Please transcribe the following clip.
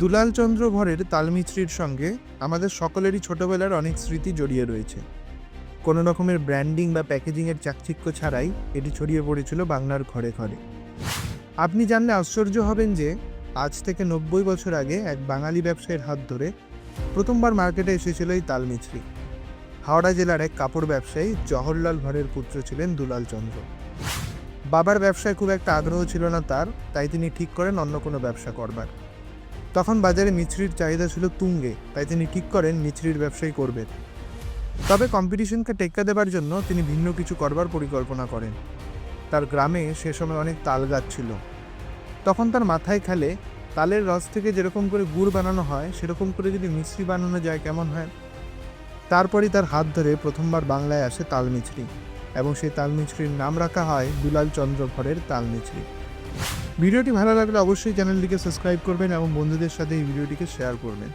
দুলাল চন্দ্র ভরের তালমিছরির সঙ্গে আমাদের সকলেরই ছোটবেলার অনেক স্মৃতি জড়িয়ে রয়েছে। কোনো রকমের ব্র্যান্ডিং বা প্যাকেজিংয়ের চাকচিক্য ছাড়াই এটি ছড়িয়ে পড়েছিল বাংলার ঘরে ঘরে। আপনি জানলে আশ্চর্য হবেন যে, আজ থেকে নব্বই বছর আগে এক বাঙালি ব্যবসায়ীর হাত ধরে প্রথমবার মার্কেটে এসেছিল এই তালমিছরি হাওড়া জেলার এক কাপড় ব্যবসায়ী জওহরলাল ভরের পুত্র ছিলেন দুলাল চন্দ্র বাবার ব্যবসায় খুব একটা আগ্রহ ছিল না তার, তাই তিনি ঠিক করেন অন্য কোনো ব্যবসা করবার। তখন বাজারে মিছরির চাহিদা ছিল তুঙ্গে, তাই তিনি ঠিক করেন মিছরির ব্যবসাই করবেন তবে কম্পিটিশনকে টেক্কা দেবার জন্য তিনি ভিন্ন কিছু করবার পরিকল্পনা করেন। তার গ্রামে সে সময় অনেক তাল গাছ ছিল। তখন তার মাথায় খেলে, তালের রস থেকে যেরকম করে গুড় বানানো হয়, সেরকম করে যদি মিছরি বানানো যায় কেমন হয়? তারপরই তার হাত ধরে প্রথমবার বাংলায় আসে তাল মিছরি, এবং সেই তাল মিছরির নাম রাখা হয় দুলাল চন্দ্র ভরের তাল মিছরি। ভিডিওটি ভালো লাগলে অবশ্যই চ্যানেলটিকে সাবস্ক্রাইব করবেন এবং বন্ধুদের সাথে এই ভিডিওটিকে শেয়ার করবেন।